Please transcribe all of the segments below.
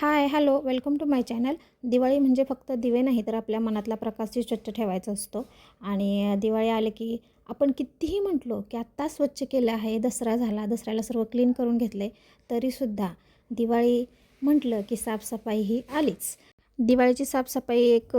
Hi hello welcome to my channel. Diwali म्हणजे फक्त दिवे नाही तर आपल्या मनातला प्रकाशही स्वच्छ ठेवायचा असतो. आणि दिवाळी आले की आपण कितीही म्हटलो की आत्ता स्वच्छ केलं आहे दसरा झाला दसऱ्याला सर्व क्लीन करून घेतले तरीसुद्धा दिवाळी म्हटलं की साफसफाई ही आलीच. दिवाळीची साफसफाई एक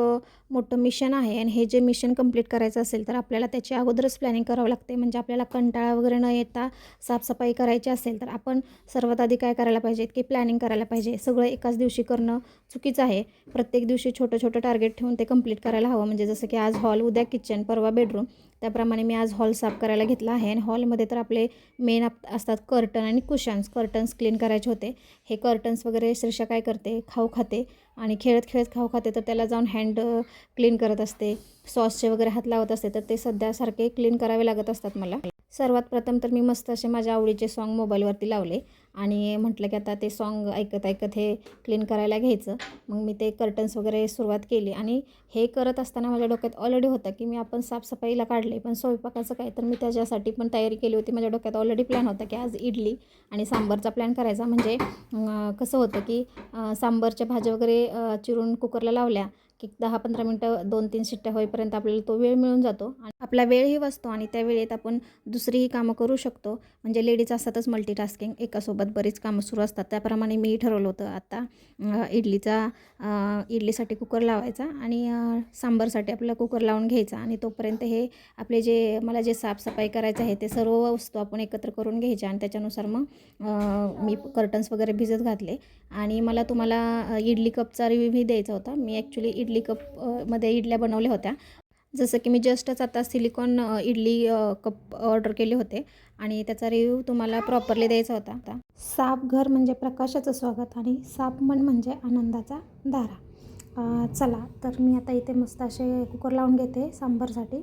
मोठं मिशन आहे. आणि हे जे मिशन कंप्लीट करायचं असेल तर आपल्याला त्याची अगोदरच प्लॅनिंग करावं लागते. म्हणजे आपल्याला कंटाळा वगैरे न येता साफसफाई करायची असेल तर आपण सर्वात आधी काय करायला पाहिजे? की प्लॅनिंग करायला पाहिजे. सगळं एकाच दिवशी करणं चुकीचं आहे. प्रत्येक दिवशी छोटं छोटं टार्गेट ठेवून ते कंप्लीट करायला हवं. म्हणजे जसं की आज हॉल उद्या किचन परवा बेडरूम त्याप्रमाणे मी आज हॉल साफ करायला घेतला आहे. आणि हॉलमध्ये तर आपले मेन असतात कर्टन आणि कुशन्स कर्टन्स क्लीन करायचे होते. हे कर्टन्स वगैरे श्रीषा काय करते? खाऊ खाते. आणि खेळत खेळत खाऊ खाते तर त्याला जाऊन हँड क्लीन uh, करत असते. सॉसचे वगैरे हात लावत असते तर ते सध्या सारखे क्लीन करावे लागत असतात मला. सर्वात प्रथम तर मी मस्त असे माझ्या आवडीचे सॉन्ग मोबाईलवरती लावले. आणि म्हटलं की आता ते सॉन्ग ऐकत ऐकत हे क्लीन करायला घ्यायचं. मग मी ते कर्टन्स वगैरे सुरुवात केली. आणि हे करत असताना माझ्या डोक्यात ऑलरेडी होतं की मी आपण साफसफाईला काढले पण स्वयंपाकाचं काय तर मी त्याच्यासाठी पण तयारी केली होती. माझ्या डोक्यात ऑलरेडी प्लॅन होता की आज इडली आणि सांबारचा प्लॅन करायचा. म्हणजे कसं होतं की सांबारच्या भाज्या वगैरे चिरून कुकरला लावल्या. की दहा पंधरा मिनटं दोन तीन शिट्ट्या होईपर्यंत आपल्याला तो वेळ मिळून जातो. आणि आपला वेळही वाचतो आणि त्या वेळेत आपण दुसरीही कामं करू शकतो. म्हणजे लेडीज असतातच मल्टीटास्किंग एकासोबत बरीच कामं सुरू असतात. त्याप्रमाणे मी ठरवलं होतं आता इडलीचा इडलीसाठी कुकर लावायचा आणि सांबरसाठी सांबारसाठी आपला कुकर लावून घ्यायचा. आणि तोपर्यंत हे आपले जे मला जे साफसफाई करायचं आहे ते सर्व वस्तू आपण एकत्र करून घ्यायच्या आणि त्याच्यानुसार मग मी कर्टन्स वगैरे भिजत घातले. आणि मला तुम्हाला इडली कपचा रिव्ह्यू द्यायचा होता. मी ॲक्च्युली इडली कप कपमध्ये मध्ये इडल्या बनवल्या होत्या. जसं की मी जस्टच आता सिलिकॉन इडली कप ऑर्डर केले होते आणि त्याचा रिव्ह्यू तुम्हाला प्रॉपरली द्यायचा होता आता. साप घर म्हणजे प्रकाशाचं स्वागत आणि साप मन म्हणजे आनंदाचा दारा. चला तर मी आता इथे मस्त असे कुकर लावून घेते सांबारसाठी.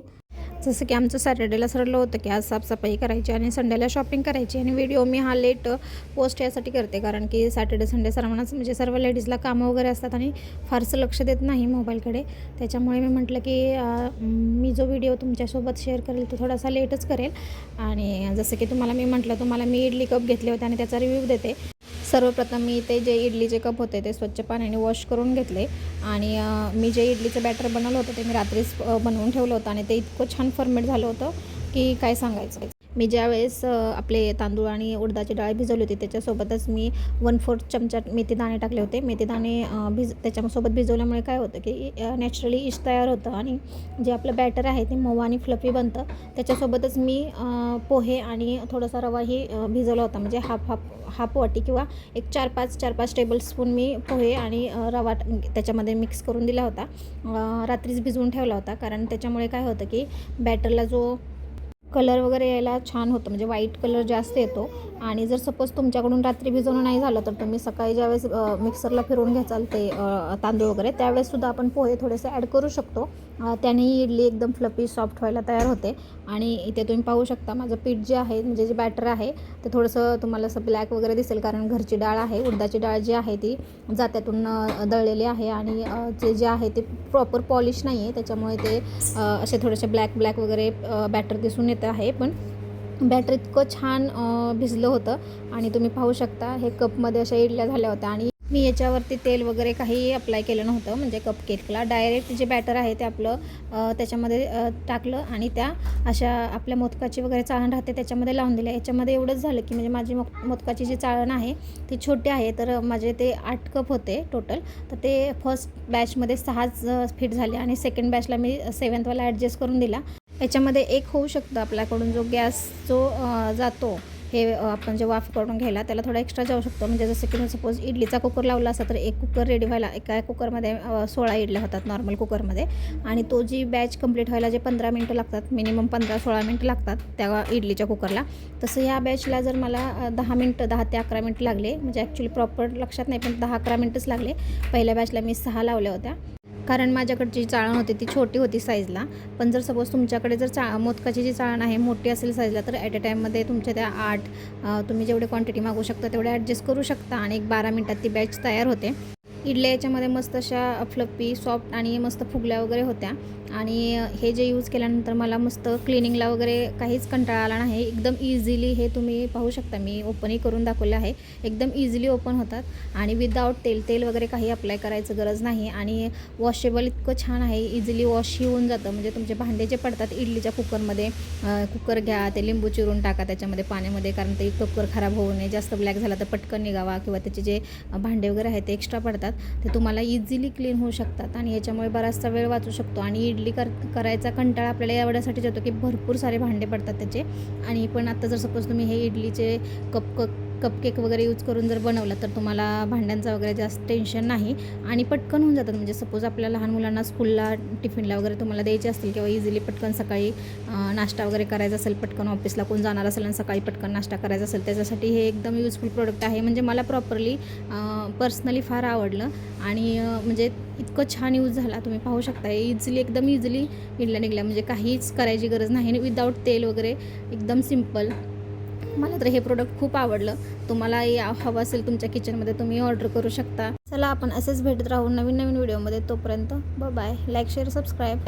जसं की आमचं सॅटर्डेला सरलं होतं की आज साफसफाई करायची आणि संडेला शॉपिंग करायची आणि व्हिडिओ मी हा लेट पोस्ट यासाठी करते. कारण की सॅटर्डे संडे सर्वांनाच म्हणजे सर्व लेडीजला कामं वगैरे असतात आणि फारसं लक्ष देत नाही मोबाईलकडे त्याच्यामुळे मी म्हटलं की मी जो व्हिडिओ तुमच्यासोबत शेअर करेल तो थोडासा लेटच करेल. आणि जसं की तुम्हाला मी म्हटलं तुम्हाला मी इडली कप घेतले होते आणि त्याचा रिव्ह्यू देते. सर्वप्रथम मी ते जे इडलीचे कप होते ते स्वच्छ पाण्याने वॉश करून घेतले. आणि मी जे इडलीचं बॅटर बनवलं होतं ते मी रात्रीच बनवून ठेवलं होतं आणि ते इतकं छान फर्मेट झालं होतं की काय सांगायचं. मी ज्यावेळेस आपले तांदूळ आणि उडदाची डाळ भिजवली होती त्याच्यासोबतच मी वन फोर्थ चमचा मेथी दाणे टाकले होते. मेथी दाणे भिज त्याच्यासोबत भिजवल्यामुळे काय होतं की नॅचरली इश तयार होतं आणि जे आपलं बॅटर आहे ते मऊ आणि फ्लफी बनतं. त्याच्यासोबतच मी पोहे आणि थोडासा रवाही भिजवला होता. म्हणजे हाफ हाफ हाफ वाटी किंवा एक चार पाच चार पाच टेबलस्पून मी पोहे आणि रवा त्याच्यामध्ये मिक्स करून दिला होता. रात्रीच भिजवून ठेवला होता. कारण त्याच्यामुळे काय होतं की बॅटरला जो कलर वगैरे यायला छान होतं. म्हणजे व्हाईट कलर जास्त येतो. आणि जर सपोज तुमच्याकडून रात्री भिजवणं नाही झालं तर तुम्ही सकाळी ज्यावेळेस मिक्सरला फिरवून घ्याचाल ते तांदूळ वगैरे त्यावेळेससुद्धा आपण पोहे थोडेसे ॲड करू शकतो. त्याने त्यानेही इडली एकदम फ्लपी सॉफ्ट व्हायला तयार होते. आणि इथे तुम्ही पाहू शकता माझं पीठ जे आहे म्हणजे जे बॅटर आहे ते थोडंसं तुम्हाला असं ब्लॅक वगैरे दिसेल कारण घरची डाळ आहे. उडदाची डाळ जी आहे ती जात्यातून दळलेली आहे. आणि जे जे आहे ते प्रॉपर पॉलिश नाही आहे त्याच्यामुळे ते असे थोडेसे ब्लॅक ब्लॅक वगैरे बॅटर दिसून येतं आहे पण बॅटर इतकं छान भिजलं होतं आणि तुम्ही पाहू शकता हे कपमध्ये अशा इडल्या झाल्या होत्या आणि मी याच्यावरती तेल वगैरे काही अप्लाय केलं नव्हतं म्हणजे कप केकला डायरेक्ट जे बॅटर आहे ते आपलं त्याच्यामध्ये टाकलं आणि त्या अशा आपल्या मोदकाची वगैरे चाळण राहते त्याच्यामध्ये लावून दिल्या. याच्यामध्ये एवढंच झालं की म्हणजे माझी मोक मोदकाची जी चाळण आहे ती छोटी आहे तर माझे ते आठ कप होते टोटल तर ते फर्स्ट बॅचमध्ये सहाच फिट झाले आणि सेकंड बॅचला मी सेवन्थवाला ॲडजस्ट करून दिला. याच्यामध्ये एक होऊ शकतं आपल्याकडून जो गॅस जो जातो हे आपण जे वाफ करून घ्यायला त्याला थोडा एक्स्ट्रा जाऊ शकतो. म्हणजे जसं की सपोज इडलीचा कुकर लावला असता तर एक कुकर रेडी व्हायला एका कुकरमध्ये सोळा इडल्या होतात नॉर्मल कुकरमध्ये आणि तो जी बॅच कंप्लीट व्हायला जे पंधरा मिनटं लागतात मिनिमम पंधरा सोळा मिनटं लागतात त्या इडलीच्या कुकरला तसं ह्या बॅचला जर मला दहा मिनटं दहा ते अकरा मिनटं लागले म्हणजे ॲक्च्युली प्रॉपर लक्षात नाही पण दहा अकरा मिनटंच लागले. पहिल्या बॅचला मी सहा लावल्या होत्या. कारण माझ्याकडची चाळण होती ती छोटी होती साईजला पण जर सपोज तुमच्याकडे जर चा मोदकाची जी चाळण आहे मोठी असेल साईजला तर ॲट अ टाईममध्ये तुमच्या त्या आठ तुम्ही जेवढे क्वांटिटी मागू शकता तेवढे ॲडजस्ट करू शकता. आणि एक बारा मिनटात ती बॅच तयार होते. इडल्या याच्यामध्ये मस्त अशा फ्लप्पी सॉफ्ट आणि मस्त फुगल्या वगैरे होत्या. आणि हे जे यूज केल्यानंतर मला मस्त क्लिनिंगला वगैरे काहीच कंटाळा आला नाही. एकदम इझिली हे तुम्ही पाहू शकता. मी ओपनही करून दाखवलं आहे. एकदम इझिली ओपन होतात. आणि विदाऊट तेल तेल वगैरे काही अप्लाय करायचं गरज नाही. आणि वॉशेबल इतकं छान आहे. इझिली वॉशही होऊन जातं. म्हणजे तुमचे भांडे जे पडतात इडलीच्या कुकरमध्ये कुकर घ्या ते लिंबू चिरून टाका त्याच्यामध्ये पाण्यामध्ये कारण ते कुकर खराब होऊ नये. जास्त ब्लॅक झाला तर पटकन निघावा किंवा त्याचे जे भांडे वगैरे आहेत ते एक्स्ट्रा पडतात. ते तुम्हाला इझिली क्लीन होऊ शकतात आणि याच्यामुळे बराचसा वेळ वाचू शकतो. आणि इडली कर करायचा कंटाळा आपल्याला एवढ्यासाठीच येतो की भरपूर सारे भांडे पडतात त्याचे. आणि पण आता जर सपोज तुम्ही हे इडलीचे कप कप कपकेक वगैरे यूज करून जर बनवलं तर तुम्हाला भांड्यांचा वगैरे जास्त टेन्शन नाही. आणि पटकन होऊन जातात म्हणजे सपोज आपल्या लहान मुलांना स्कूलला टिफिनला वगैरे तुम्हाला द्यायचे असतील किंवा इझिली पटकन सकाळी नाश्ता वगैरे करायचा असेल पटकन ऑफिसला कोण जाणार असेल आणि सकाळी पटकन नाश्ता करायचा असेल त्याच्यासाठी हे एकदम यूजफुल प्रोडक्ट आहे. म्हणजे मला प्रॉपरली पर्सनली फार आवडलं. आणि म्हणजे इतकं छान यूज झाला. तुम्ही पाहू शकता. इझिली एकदम इझिली निघल्या निघल्या म्हणजे काहीच करायची गरज नाही. विदाऊट तेल वगैरे एकदम सिंपल मला तर हे प्रोडक्ट खूप आवडलं. तुम्हाला हवं असेल तुमच्या किचनमध्ये तुम्ही ऑर्डर करू शकता. चला आपण असेच भेटत राहू नवीन नवीन व्हिडिओमध्ये तोपर्यंत बाय लाईक शेअर सबस्क्राईब